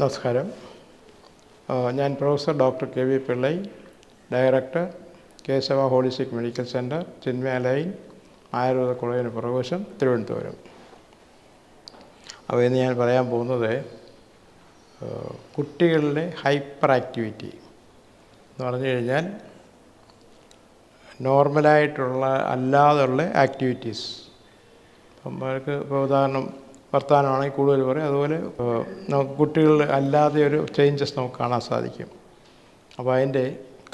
നമസ്കാരം. ഞാൻ professor doctor K V Pillai director Keshava holistic medical centre Chinmaya lane Ayurveda കോളേജിന് പുറകുവശം തിരുവനന്തപുരം. അപ്പോൾ ഇന്ന് ഞാൻ പറയാൻ പോകുന്നത് കുട്ടികളിലെ ഹൈപ്പർ ആക്ടിവിറ്റി എന്ന് പറഞ്ഞു കഴിഞ്ഞാൽ നോർമലായിട്ടുള്ള അല്ലാതുള്ള ആക്ടിവിറ്റീസ്. അവർക്ക് ഇപ്പോൾ ഉദാഹരണം വർത്തമാനമാണെങ്കിൽ കൂടുതൽ പറയും. അതുപോലെ കുട്ടികൾ അല്ലാതെ ഒരു ചേഞ്ചസ് നമുക്ക് കാണാൻ സാധിക്കും. അപ്പോൾ അതിന്റെ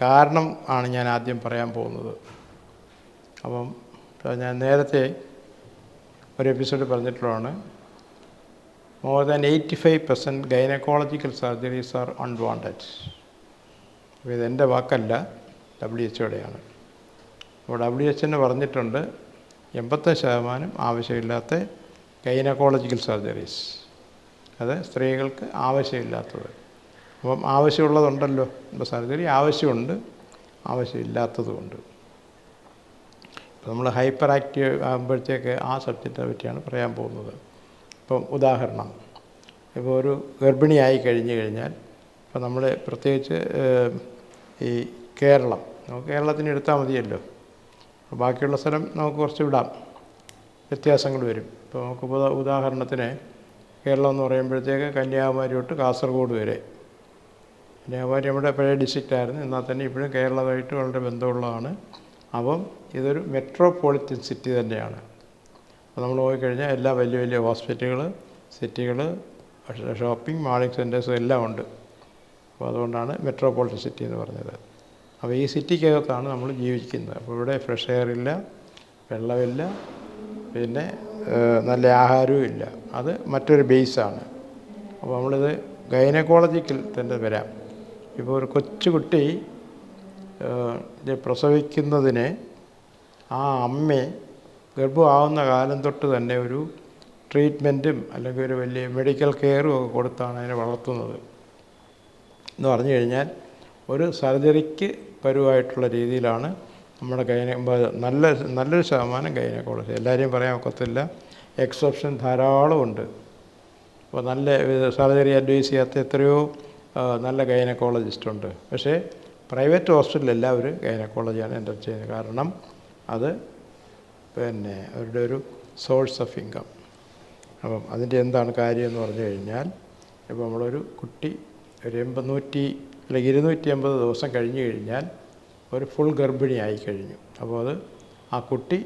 കാരണം ആണ് ഞാൻ ആദ്യം പറയാൻ പോകുന്നത്. അപ്പം ഞാൻ നേരത്തെ ഒരു എപ്പിസോഡ് പറഞ്ഞിട്ടുള്ളതാണ്. More than eighty five percent gynaecological surgeries are unwanted അപ്പോൾ ഇതെന്റെ വാക്കല്ല ഡബ്ല്യു എച്ച് അപ്പോൾ ഡബ്ല്യു എച്ച് തന്നെ പറഞ്ഞിട്ടുണ്ട് എൺപത്തഞ്ച് ശതമാനം ആവശ്യമില്ലാത്ത ഗൈനക്കോളജിക്കൽ സർജറീസ്. അത് സ്ത്രീകൾക്ക് ആവശ്യമില്ലാത്തത്. അപ്പം ആവശ്യമുള്ളതുണ്ടല്ലോ ഇപ്പോൾ സർജറി. ആവശ്യമുണ്ട് ആവശ്യമില്ലാത്തതുമുണ്ട്. ഇപ്പോൾ നമ്മൾ ഹൈപ്പർ ആക്റ്റീവ് ആകുമ്പോഴത്തേക്ക് ആ സബ്ജക്റ്റിനെ പറ്റിയാണ് പറയാൻ പോകുന്നത്. ഇപ്പം ഉദാഹരണം. ഇപ്പോൾ ഒരു ഗർഭിണിയായി കഴിഞ്ഞു കഴിഞ്ഞാൽ ഇപ്പോൾ നമ്മൾ പ്രത്യേകിച്ച് ഈ കേരളം. നമുക്ക് കേരളത്തിന് എടുത്താൽ മതിയല്ലോ. ബാക്കിയുള്ള സ്ഥലം നമുക്ക് കുറച്ച് വിടാം. വ്യത്യാസങ്ങൾ വരും. ഇപ്പോൾ നമുക്ക് ഉദാ- ഉദാഹരണത്തിന് കേരളം എന്ന് പറയുമ്പോഴത്തേക്ക് കന്യാകുമാരി തൊട്ട് കാസർഗോഡ് വരെ. കന്യാകുമാരി നമ്മുടെ പഴയ ഡിസ്ട്രിക്റ്റായിരുന്നു എന്നാൽ തന്നെ ഇപ്പോഴും കേരളമായിട്ട് വളരെ ബന്ധമുള്ളതാണ്. അപ്പം ഇതൊരു മെട്രോപൊളിറ്റൻ സിറ്റി തന്നെയാണ്. അപ്പോൾ നമ്മൾ പോയിക്കഴിഞ്ഞാൽ എല്ലാ വലിയ വലിയ ഹോസ്പിറ്റലുകൾ സിറ്റികൾ ഷോപ്പിംഗ് മാളിംഗ് സെന്റേഴ്സും എല്ലാം ഉണ്ട്. അപ്പോൾ അതുകൊണ്ടാണ് മെട്രോപൊളിറ്റൻ സിറ്റി എന്ന് പറഞ്ഞത്. അപ്പോൾ ഈ സിറ്റിക്കകത്താണ് നമ്മൾ ജീവിക്കുന്നത്. അപ്പോൾ ഇവിടെ ഫ്രഷ് എയർ ഇല്ല വെള്ളമില്ല പിന്നെ നല്ല ആഹാരവും ഇല്ല. അത് മറ്റൊരു ബേസാണ്. അപ്പോൾ നമ്മളിത് ഗൈനക്കോളജിക്കൽ തന്നെ വരാം. ഇപ്പോൾ ഒരു കൊച്ചുകുട്ടി പ്രസവിക്കുന്നതിന് ആ അമ്മ ഗർഭമാവുന്ന കാലം തൊട്ട് തന്നെ ഒരു ട്രീറ്റ്മെന്റും അല്ലെങ്കിൽ ഒരു വലിയ മെഡിക്കൽ കെയറും ഒക്കെ കൊടുത്താണ് അതിനെ വളർത്തുന്നത്. എന്ന് പറഞ്ഞു കഴിഞ്ഞാൽ ഒരു സർജറിക്ക് പരുവായിട്ടുള്ള രീതിയിലാണ് നമ്മുടെ ഗൈന നല്ല നല്ലൊരു ശതമാനം ഗൈനക്കോളജി. എല്ലാവരെയും പറയാൻ ഒക്കത്തില്ല. എക്സെപ്ഷൻ ധാരാളമുണ്ട്. അപ്പോൾ നല്ല സർജറി അഡ്വൈസ് ചെയ്യാത്ത എത്രയോ നല്ല ഗൈനക്കോളജിസ്റ്റ് ഉണ്ട് പക്ഷേ പ്രൈവറ്റ് ഹോസ്പിറ്റലിൽ എല്ലാവരും ഗൈനക്കോളജിയാണ് എന്റർ ചെയ്യുന്നത്. കാരണം അത് പിന്നെ അവരുടെ ഒരു സോഴ്സ് ഓഫ് ഇൻകം. അപ്പം അതിന്റെ എന്താണ് കാര്യം എന്ന് പറഞ്ഞു കഴിഞ്ഞാൽ ഇപ്പോൾ നമ്മളൊരു കുട്ടി ഒരു എൺപത് നൂറ്റി അല്ലെങ്കിൽ ഇരുന്നൂറ്റി അമ്പത് ദിവസം കഴിഞ്ഞ് കഴിഞ്ഞാൽ ഒരു ഫുൾ ഗർഭിണിയായി കഴിഞ്ഞു അപ്പോൾ അത് ആ കുട്ടി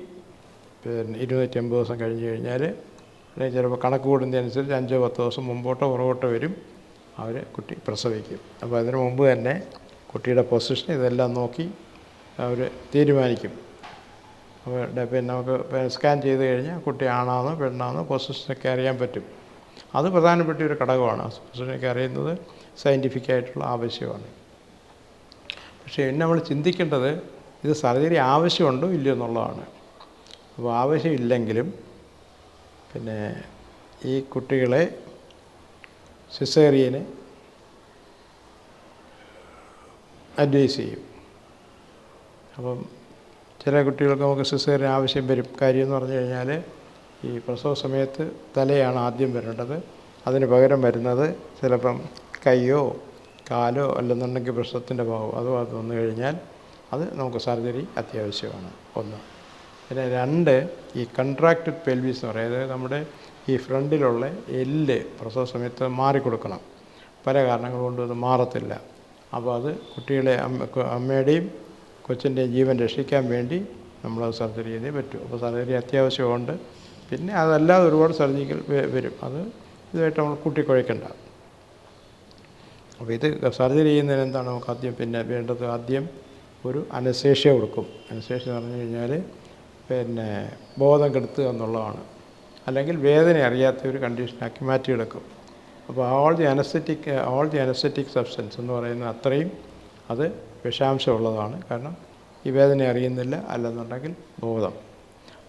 പിന്നെ ഇരുന്നൂറ്റി അമ്പത് ദിവസം കഴിഞ്ഞ് കഴിഞ്ഞാൽ അല്ലെങ്കിൽ ചിലപ്പോൾ കണക്ക് കൂടുന്നതനുസരിച്ച് അഞ്ചോ പത്തോ ദിവസം മുമ്പോട്ടോ പുറകോട്ടോ വരും. അവർ കുട്ടി പ്രസവിക്കും. അപ്പോൾ അതിന് മുമ്പ് തന്നെ കുട്ടിയുടെ പൊസിഷൻ ഇതെല്ലാം നോക്കി അവർ തീരുമാനിക്കും. അപ്പോൾ പിന്നെ നമുക്ക് സ്കാൻ ചെയ്ത് കഴിഞ്ഞാൽ കുട്ടി ആണാന്നോ പെണ്ണാന്നോ പൊസിഷനൊക്കെ അറിയാൻ പറ്റും. അത് പ്രധാനപ്പെട്ട ഒരു ഘടകമാണ്. പൊസിഷനൊക്കെ അറിയുന്നത് സയന്റിഫിക്കായിട്ടുള്ള ആവശ്യമാണ്. പക്ഷേ ഇന്ന് നമ്മൾ ചിന്തിക്കേണ്ടത് ഇത് സർജറി ആവശ്യമുണ്ടോ ഇല്ലയോ എന്നുള്ളതാണ്. അപ്പോൾ ആവശ്യമില്ലെങ്കിലും പിന്നെ ഈ കുട്ടികളെ സിസേറിയന് അഡ്വൈസ് ചെയ്യും. അപ്പം ചില കുട്ടികൾക്ക് നമുക്ക് സിസേറിയൻ ആവശ്യം വരും. കാര്യം എന്ന് പറഞ്ഞു കഴിഞ്ഞാൽ ഈ പ്രസവ സമയത്ത് തലയാണ് ആദ്യം വരേണ്ടത്. അതിന് പകരം വരുന്നത് ചിലപ്പം കൈയോ കാലോ അല്ലെന്നുണ്ടെങ്കിൽ പ്രശ്നത്തിന്റെ ഭാഗം അതോ അത് വന്നു കഴിഞ്ഞാൽ അത് നമുക്ക് സർജറി അത്യാവശ്യമാണ്. ഒന്ന്. പിന്നെ രണ്ട് ഈ കൺട്രാക്റ്റഡ് പെൽവീസ് എന്ന് പറയുന്നത് നമ്മുടെ ഈ ഫ്രണ്ടിലുള്ള എല്ല് പ്രസവ സമയത്ത് മാറിക്കൊടുക്കണം. പല കാരണങ്ങൾ കൊണ്ടും അത് മാറത്തില്ല. അപ്പോൾ അത് കുട്ടികളെ അമ്മയുടെയും കൊച്ചിന്റെയും ജീവൻ രക്ഷിക്കാൻ വേണ്ടി നമ്മളത് സർജറി ചെയ്തേ പറ്റൂ. അപ്പോൾ സർജറി അത്യാവശ്യമുണ്ട്. പിന്നെ അതല്ലാതെ ഒരുപാട് സർജിക്കൽ വരും. അത് ഇതായിട്ട് നമ്മൾ കൂട്ടിക്കുഴയ്ക്കണ്ട. അപ്പോൾ ഇത് സർജറി ചെയ്യുന്നതിന് എന്താണ് നമുക്ക് ആദ്യം പിന്നെ വേണ്ടത്? ആദ്യം ഒരു അനശേഷ്യ കൊടുക്കും. അനശേഷ്യ എന്ന് പറഞ്ഞു കഴിഞ്ഞാൽ പിന്നെ ബോധം കെടുത്തുക എന്നുള്ളതാണ്. അല്ലെങ്കിൽ വേദന അറിയാത്ത ഒരു കണ്ടീഷനാക്കി മാറ്റിയെടുക്കും. അപ്പോൾ all the anaesthetic all the anaesthetic substance എന്ന് പറയുന്ന അത്രയും അത് വിഷാംശമുള്ളതാണ്. കാരണം ഈ വേദന അറിയുന്നില്ല അല്ലെന്നുണ്ടെങ്കിൽ ബോധം.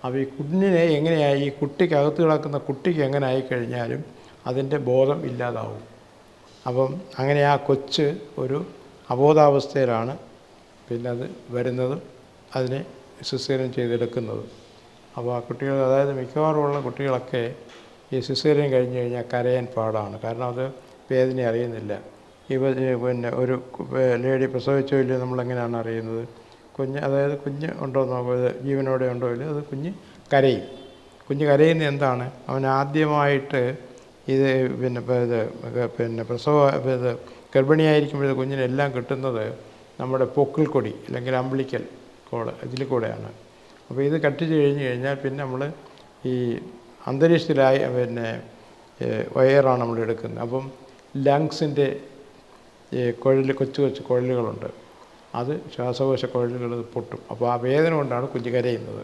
അപ്പോൾ ഈ കുഞ്ഞിനെ എങ്ങനെയായി ഈ കുട്ടിക്കകത്ത് കിടക്കുന്ന കുട്ടിക്ക് എങ്ങനെ ആയിക്കഴിഞ്ഞാലും അതിന്റെ ബോധം ഇല്ലാതാവും. അപ്പം അങ്ങനെ ആ കൊച്ച് ഒരു അബോധാവസ്ഥയിലാണ് പിന്നെ അത് വരുന്നതും അതിനെ സിസേറിയൻ ചെയ്തെടുക്കുന്നതും. അപ്പോൾ ആ കുട്ടികൾ അതായത് മിക്കവാറുമുള്ള കുട്ടികളൊക്കെ ഈ സിസേറിയൻ കഴിഞ്ഞ് കഴിഞ്ഞാൽ കരയാൻ പാടാണ്. കാരണം അത് വേദന അറിയുന്നില്ല. ഇവ പിന്നെ ഒരു ലേഡി പ്രസവിച്ചോ ഇല്ലയോ നമ്മളെങ്ങനെയാണ് അറിയുന്നത്? കുഞ്ഞ് അതായത് കുഞ്ഞ് ഉണ്ടോ നോക്കുക ജീവനോടെ ഉണ്ടോ ഇല്ലയോ അത് കുഞ്ഞ് കരയും. കുഞ്ഞ് കരയുന്നത് എന്താണ്? അവൻ ആദ്യമായിട്ട് ഇത് പിന്നെ ഇത് പിന്നെ പ്രസവ ഇത് ഗർഭിണിയായിരിക്കുമ്പോൾ കുഞ്ഞിനെല്ലാം കിട്ടുന്നത് നമ്മുടെ പൊക്കിൾ കൊടി അല്ലെങ്കിൽ അമ്പിളിക്കൽ കോൾ ഇതിൽ കൂടെയാണ്. അപ്പോൾ ഇത് കട്ട് കഴിഞ്ഞ് കഴിഞ്ഞാൽ പിന്നെ നമ്മൾ ഈ അന്തരീക്ഷത്തിലായി പിന്നെ വയറാണ് നമ്മൾ എടുക്കുന്നത്. അപ്പം ലങ്സിന്റെ കുഴൽ കൊച്ചു കൊച്ചു കുഴലുകളുണ്ട്. അത് ശ്വാസകോശ കുഴലുകൾ പൊട്ടും. അപ്പോൾ ആ വേദന കൊണ്ടാണ് കുഞ്ഞ് കരയുന്നത്.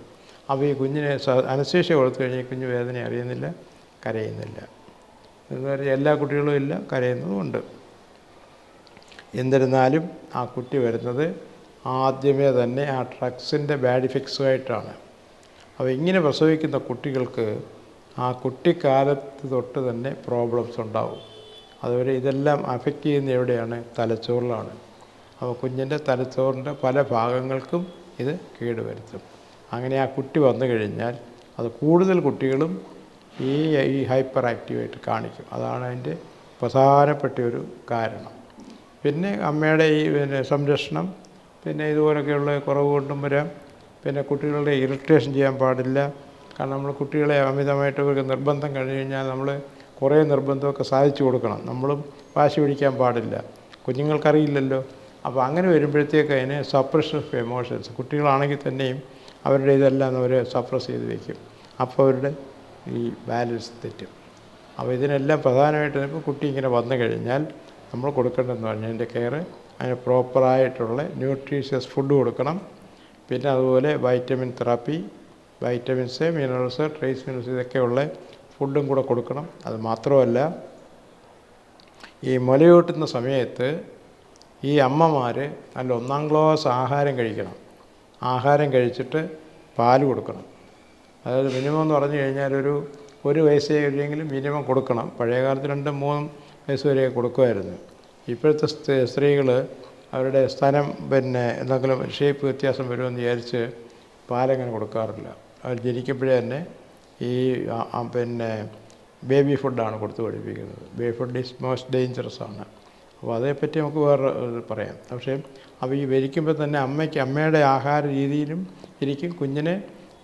അപ്പോൾ ഈ കുഞ്ഞിനെ അനശേഷ കൊടുത്തു കഴിഞ്ഞാൽ കുഞ്ഞ് വേദന അറിയുന്നില്ല കരയുന്നില്ല. എന്ന് എല്ലാ കുട്ടികളും ഇല്ല കരയുന്നതുമുണ്ട് എന്നിരുന്നാലും ആ കുട്ടി വരുന്നത് ആദ്യമേ തന്നെ ആ ഡ്രഗ്സിന്റെ ബാഡ് ഇഫക്ട്സുമായിട്ടാണ്. അപ്പോൾ ഇങ്ങനെ പ്രസവിക്കുന്ന കുട്ടികൾക്ക് ആ കുട്ടിക്കാലത്ത് തൊട്ട് തന്നെ പ്രോബ്ലംസ് ഉണ്ടാവും. അതുവരെ ഇതെല്ലാം അഫക്റ്റ് ചെയ്യുന്ന എവിടെയാണ്? തലച്ചോറിലാണ്. അപ്പോൾ കുഞ്ഞിന്റെ തലച്ചോറിന്റെ പല ഭാഗങ്ങൾക്കും ഇത് കേടുവരുത്തും. അങ്ങനെ ആ കുട്ടി വന്നു കഴിഞ്ഞാൽ അത് കൂടുതൽ കുട്ടികളും ഈ ഈ ഹൈപ്പർ ആക്റ്റീവായിട്ട് കാണിക്കും. അതാണ് അതിന്റെ പ്രധാനപ്പെട്ട ഒരു കാരണം. പിന്നെ അമ്മയുടെ ഈ പിന്നെ സംരക്ഷണം പിന്നെ ഇതുപോലൊക്കെയുള്ള കുറവ് കൊണ്ടും വരാം. പിന്നെ കുട്ടികളുടെ ഇറിറ്റേഷൻ ചെയ്യാൻ പാടില്ല. കാരണം നമ്മൾ കുട്ടികളെ അമിതമായിട്ട് ഒരു നിർബന്ധം കഴിഞ്ഞ് കഴിഞ്ഞാൽ നമ്മൾ കുറേ നിർബന്ധമൊക്കെ സാധിച്ചു കൊടുക്കണം. നമ്മളും വാശി പിടിക്കാൻ പാടില്ല. കുഞ്ഞുങ്ങൾക്കറിയില്ലല്ലോ. അപ്പോൾ അങ്ങനെ വരുമ്പോഴത്തേക്ക് അതിന് സപ്രഷൻ ഓഫ് എമോഷൻസ് കുട്ടികളാണെങ്കിൽ തന്നെയും അവരുടെ ഇതെല്ലാം അവർ സപ്രസ് ചെയ്ത് വയ്ക്കും. അപ്പോൾ അവരുടെ ഈ ബാലൻസ് തെറ്റും. അപ്പോൾ ഇതിനെല്ലാം പ്രധാനമായിട്ട് ഇപ്പോൾ കുട്ടി ഇങ്ങനെ വന്നു കഴിഞ്ഞാൽ നമ്മൾ കൊടുക്കേണ്ടതെന്ന് പറഞ്ഞാൽ അതിന്റെ കെയർ അതിന് പ്രോപ്പറായിട്ടുള്ള ന്യൂട്രീഷ്യസ് ഫുഡ് കൊടുക്കണം. പിന്നെ അതുപോലെ vitamin therapy vitamins minerals trace minerals ഇതൊക്കെയുള്ള ഫുഡും കൂടെ കൊടുക്കണം. അത് മാത്രമല്ല ഈ മുലയൂട്ടുന്ന സമയത്ത് ഈ അമ്മമാർ നല്ല ഒന്നാം ക്ലാസ് ആഹാരം കഴിക്കണം. ആഹാരം കഴിച്ചിട്ട് പാൽ കൊടുക്കണം. അതായത് മിനിമം എന്ന് പറഞ്ഞു കഴിഞ്ഞാൽ ഒരു ഒരു വയസ്സേ കഴിയെങ്കിലും മിനിമം കൊടുക്കണം. പഴയ കാലത്ത് രണ്ടും മൂന്നും വയസ്സ് വരെ കൊടുക്കുമായിരുന്നു. ഇപ്പോഴത്തെ സ്ത്രീകൾ അവരുടെ സ്ഥലം പിന്നെ എന്തെങ്കിലും ഷേപ്പ് വ്യത്യാസം വരുമെന്ന് വിചാരിച്ച് പാലങ്ങനെ കൊടുക്കാറില്ല. അവർ ജനിക്കുമ്പോഴേ തന്നെ ഈ പിന്നെ ബേബി ഫുഡാണ് കൊടുത്ത് പഠിപ്പിക്കുന്നത്. Baby food is most dangerous ആണ്. അപ്പോൾ അതേപ്പറ്റി നമുക്ക് വേറെ പറയാം. പക്ഷേ അപ്പോൾ ഈ വരിക്കുമ്പോൾ തന്നെ അമ്മയ്ക്ക് അമ്മയുടെ ആഹാര രീതിയിലും ഇരിക്കും. കുഞ്ഞിനെ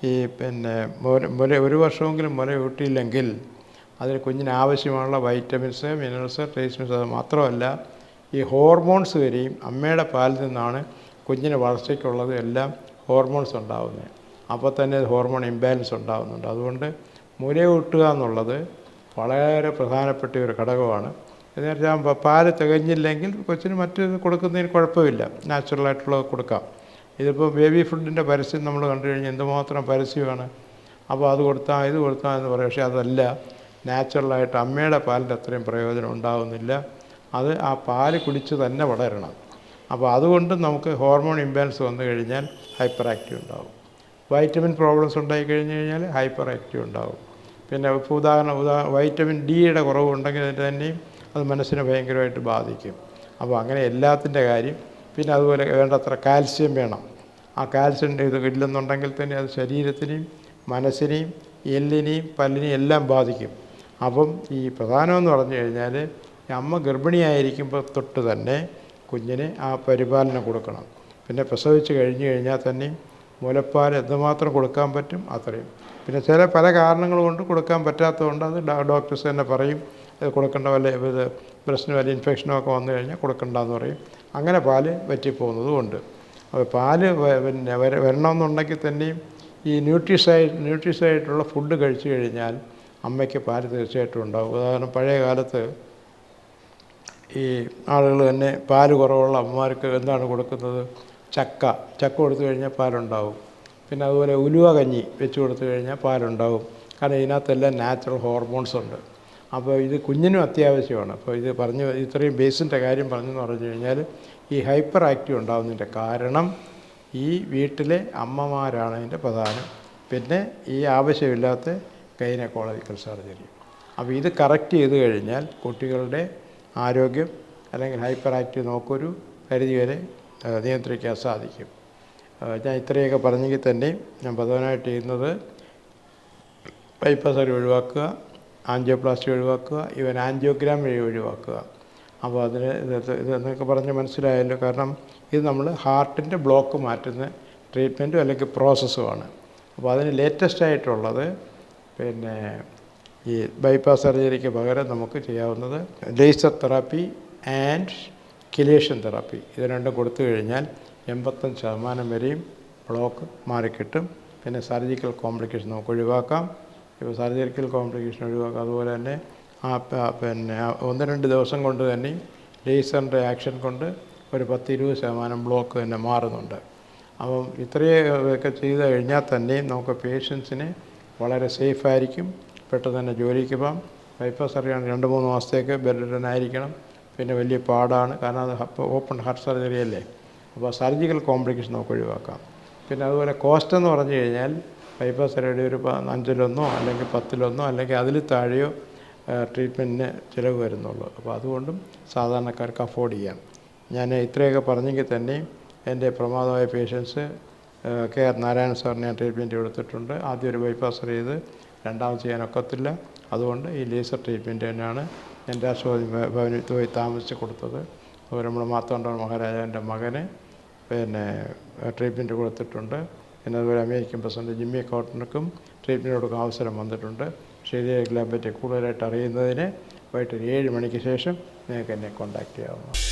ഈ പിന്നെ മുല ഒരു വർഷമെങ്കിലും മുല ഊട്ടിയില്ലെങ്കിൽ അതിന് കുഞ്ഞിന് ആവശ്യമുള്ള വൈറ്റമിൻസ് മിനറൽസ് ട്രേസ്മിൻസ് അത് മാത്രമല്ല ഈ ഹോർമോൺസ് വരെയും അമ്മയുടെ പാലിൽ നിന്നാണ് കുഞ്ഞിന് വളർച്ചയ്ക്കുള്ളത് എല്ലാം ഹോർമോൺസ് ഉണ്ടാകുന്നത് അപ്പോൾ തന്നെ ഹോർമോൺ ഇംബാലൻസ് ഉണ്ടാകുന്നുണ്ട് അതുകൊണ്ട് മുലയൂട്ടുക എന്നുള്ളത് വളരെ പ്രധാനപ്പെട്ട ഒരു ഘടകമാണ്. എന്ന് വെച്ചാൽ പാൽ തികഞ്ഞില്ലെങ്കിൽ കൊച്ചിന് മറ്റൊരു കൊടുക്കുന്നതിന് കുഴപ്പമില്ല. നാച്ചുറലായിട്ടുള്ളത് കൊടുക്കാം. ഇതിപ്പോൾ ബേബി ഫുഡിന്റെ പരസ്യം നമ്മൾ കണ്ടു കഴിഞ്ഞാൽ എന്തുമാത്രം പരസ്യമാണ്. അപ്പോൾ അത് കൊടുത്താൽ ഇത് കൊടുത്താൽ എന്ന് പറയും. പക്ഷേ അതല്ല നാച്ചുറലായിട്ട് അമ്മയുടെ പാലിന്റെ അത്രയും പ്രയോജനം ഉണ്ടാകുന്നില്ല അത് ആ പാൽ കുടിച്ച് തന്നെ വളരണം. അപ്പോൾ അതുകൊണ്ട് നമുക്ക് ഹോർമോൺ ഇംബാലൻസ് വന്നു കഴിഞ്ഞാൽ ഹൈപ്പർ ആക്റ്റീവ് ഉണ്ടാകും വൈറ്റമിൻ പ്രോബ്ലംസ് ഉണ്ടായി കഴിഞ്ഞ് കഴിഞ്ഞാൽ ഹൈപ്പർ ആക്റ്റീവ് ഉണ്ടാകും പിന്നെ ഉദാഹരണം ഉദാ വൈറ്റമിൻ ഡിയുടെ കുറവുണ്ടെങ്കിൽ തന്നെയും അത് മനസ്സിനെ ഭയങ്കരമായിട്ട് ബാധിക്കും. അപ്പോൾ അങ്ങനെ എല്ലാത്തിന്റെ കാര്യം പിന്നെ അതുപോലെ വേണ്ടത്ര കാൽസ്യം വേണം. ആ കാൽസ്യം ഇത് ഇല്ലെന്നുണ്ടെങ്കിൽ തന്നെ അത് ശരീരത്തിനെയും മനസ്സിനെയും എല്ലിനെയും പല്ലിനെയും എല്ലാം ബാധിക്കും. അപ്പം ഈ പ്രധാനമെന്ന് പറഞ്ഞു കഴിഞ്ഞാൽ അമ്മ ഗർഭിണിയായിരിക്കുമ്പോൾ തൊട്ട് തന്നെ കുഞ്ഞിന് ആ പരിപാലനം കൊടുക്കണം. പിന്നെ പ്രസവിച്ച് കഴിഞ്ഞു കഴിഞ്ഞാൽ തന്നെയും മുലപ്പാൽ എന്തുമാത്രം കൊടുക്കാൻ പറ്റും അത്രയും. പിന്നെ ചില പല കാരണങ്ങൾ കൊണ്ട് കൊടുക്കാൻ പറ്റാത്തതുകൊണ്ട് അത് ഡോക്ടേഴ്സ് തന്നെ പറയും ഇത് കൊടുക്കേണ്ട വല്ല ഇത് ബ്രസ്റ്റിന് വല്ല ഇൻഫെക്ഷനോ ഒക്കെ വന്നു കഴിഞ്ഞാൽ കൊടുക്കണ്ടെന്ന് പറയും. അങ്ങനെ പാൽ വറ്റിപ്പോകുന്നതുമുണ്ട് അപ്പോൾ പാൽ പിന്നെ വരണമെന്നുണ്ടെങ്കിൽ തന്നെയും ഈ ന്യൂട്രീസായി ന്യൂട്രീസായിട്ടുള്ള ഫുഡ് കഴിച്ചു കഴിഞ്ഞാൽ അമ്മയ്ക്ക് പാൽ തീർച്ചയായിട്ടും ഉണ്ടാകും. ഉദാഹരണം പഴയ കാലത്ത് ഈ ആളുകൾ തന്നെ പാൽ കുറവുള്ള അമ്മമാർക്ക് എന്താണ് കൊടുക്കുന്നത്? ചക്ക. ചക്ക കൊടുത്തു കഴിഞ്ഞാൽ പാലുണ്ടാവും. പിന്നെ അതുപോലെ ഉലുവ കഞ്ഞി വെച്ച് കൊടുത്തു കഴിഞ്ഞാൽ പാലുണ്ടാവും. കാരണം ഇതിനകത്തെല്ലാം നാച്ചുറൽ ഹോർമോൺസ് ഉണ്ട് അപ്പോൾ ഇത് കുഞ്ഞിനും അത്യാവശ്യമാണ്. അപ്പോൾ ഇത് പറഞ്ഞു ഇത്രയും ബേസിന്റെ കാര്യം പറഞ്ഞെന്ന് പറഞ്ഞു കഴിഞ്ഞാൽ ഈ ഹൈപ്പർ ആക്റ്റീവ് ഉണ്ടാകുന്നതിന്റെ കാരണം ഈ വീട്ടിലെ അമ്മമാരാണ് അതിന്റെ പ്രധാനം. പിന്നെ ഈ ആവശ്യമില്ലാത്ത ഗൈനക്കോളജിക്കൽ സർജറി. അപ്പോൾ ഇത് കറക്റ്റ് ചെയ്ത് കഴിഞ്ഞാൽ കുട്ടികളുടെ ആരോഗ്യം അല്ലെങ്കിൽ ഹൈപ്പർ ആക്റ്റീവ് നോക്കൊരു പരിധി വരെ നിയന്ത്രിക്കാൻ സാധിക്കും. ഞാൻ ഇത്രയൊക്കെ പറഞ്ഞെങ്കിൽ തന്നെ ഞാൻ പ്രധാനമായിട്ട് ചെയ്യുന്നത് ബൈപ്പാസ് ഒഴിവാക്കുക. ആൻജിയോപ്ലാസ്റ്റി ഒഴിവാക്കുക ഇവൻ ആൻജിയോഗ്രാം വഴി ഒഴിവാക്കുക. അപ്പോൾ അതിന് ഇതെന്നൊക്കെ പറഞ്ഞ് മനസ്സിലായല്ലോ. കാരണം ഇത് നമ്മൾ ഹാർട്ടിന്റെ ബ്ലോക്ക് മാറ്റുന്ന ട്രീറ്റ്മെന്റും അല്ലെങ്കിൽ പ്രോസസ്സുമാണ്. അപ്പോൾ അതിന് ലേറ്റസ്റ്റ് ആയിട്ടുള്ളത് പിന്നെ ഈ ബൈപ്പാസ് സർജറിക്ക് പകരം നമുക്ക് ചെയ്യാവുന്നത് laser therapy and chelation therapy. ഇത് രണ്ടും കൊടുത്തു കഴിഞ്ഞാൽ എൺപത്തഞ്ച് ശതമാനം വരെയും ബ്ലോക്ക് മാറിക്കിട്ടും. പിന്നെ സർജിക്കൽ കോംപ്ലിക്കേഷൻ നമുക്ക് ഒഴിവാക്കാം. ഇപ്പോൾ സർജിക്കൽ കോംപ്ലിക്കേഷൻ ഒഴിവാക്കുക അതുപോലെ തന്നെ ആ പിന്നെ ഒന്ന് രണ്ട് ദിവസം കൊണ്ട് തന്നെ ലേസറിന്റെ ആക്ഷൻ കൊണ്ട് ഒരു പത്ത് ഇരുപത് ശതമാനം ബ്ലോക്ക് തന്നെ മാറുന്നുണ്ട്. അപ്പം ഇത്രയൊക്കെ ചെയ്ത് കഴിഞ്ഞാൽ തന്നെയും നമുക്ക് പേഷ്യൻസിന് വളരെ സേഫായിരിക്കും പെട്ടെന്ന് തന്നെ ജോലിക്ക് പോകാം. ബൈപ്പാസ് സർജറി രണ്ട് മൂന്ന് മാസത്തേക്ക് ബെഡ് ആയിരിക്കണം. പിന്നെ വലിയ പാടാണ്. കാരണം അത് ഓപ്പൺ ഹാർട്ട് സർജറി അല്ലേ? അപ്പോൾ സർജിക്കൽ കോംപ്ലിക്കേഷൻ നമുക്ക് ഒഴിവാക്കാം. പിന്നെ അതുപോലെ കോസ്റ്റ് എന്ന് പറഞ്ഞു കഴിഞ്ഞാൽ ബൈപ്പാസ് സർജറി ഒരു അഞ്ചിലൊന്നോ അല്ലെങ്കിൽ പത്തിലൊന്നോ അല്ലെങ്കിൽ അതിൽ താഴെയോ ട്രീറ്റ്മെന്റിന് ചിലവ് വരുന്നുള്ളൂ. അപ്പോൾ അതുകൊണ്ടും സാധാരണക്കാർക്ക് അഫോർഡ് ചെയ്യാം. ഞാൻ ഇത്രയൊക്കെ പറഞ്ഞെങ്കിൽ തന്നെയും എന്റെ പ്രമാദമായ പേഷ്യൻസ് കെ ആർ നാരായണ സാറിന് ഞാൻ ട്രീറ്റ്മെന്റ് കൊടുത്തിട്ടുണ്ട്. ആദ്യം ഒരു ബൈപ്പാസ് ചെയ്ത് രണ്ടാമത് ചെയ്യാൻ ഒക്കത്തില്ല. അതുകൊണ്ട് ഈ ലേസർ ട്രീറ്റ്മെന്റ് തന്നെയാണ് ഞാൻ രാഷ്ട്രപതി ഭവനിൽ പോയി താമസിച്ച് കൊടുത്തത്. അതുപോലെ നമ്മുടെ മാത്തോണ്ട മഹാരാജാവിന്റെ മകന് പിന്നെ ട്രീറ്റ്മെന്റ് കൊടുത്തിട്ടുണ്ട്. പിന്നെ അതുപോലെ അമേരിക്കൻ പ്രസിഡന്റ് ജിമ്മി കോട്ടണക്കും ട്രീറ്റ്മെന്റ് കൊടുക്കാൻ അവസരം വന്നിട്ടുണ്ട്. ശരിയായ പറ്റി കൂടുതലായിട്ട് അറിയുന്നതിന് വൈകിട്ട് ഏഴ് മണിക്ക് ശേഷം നിങ്ങൾക്ക് എന്നെ കോൺടാക്റ്റ് ചെയ്യാവുന്നതാണ്.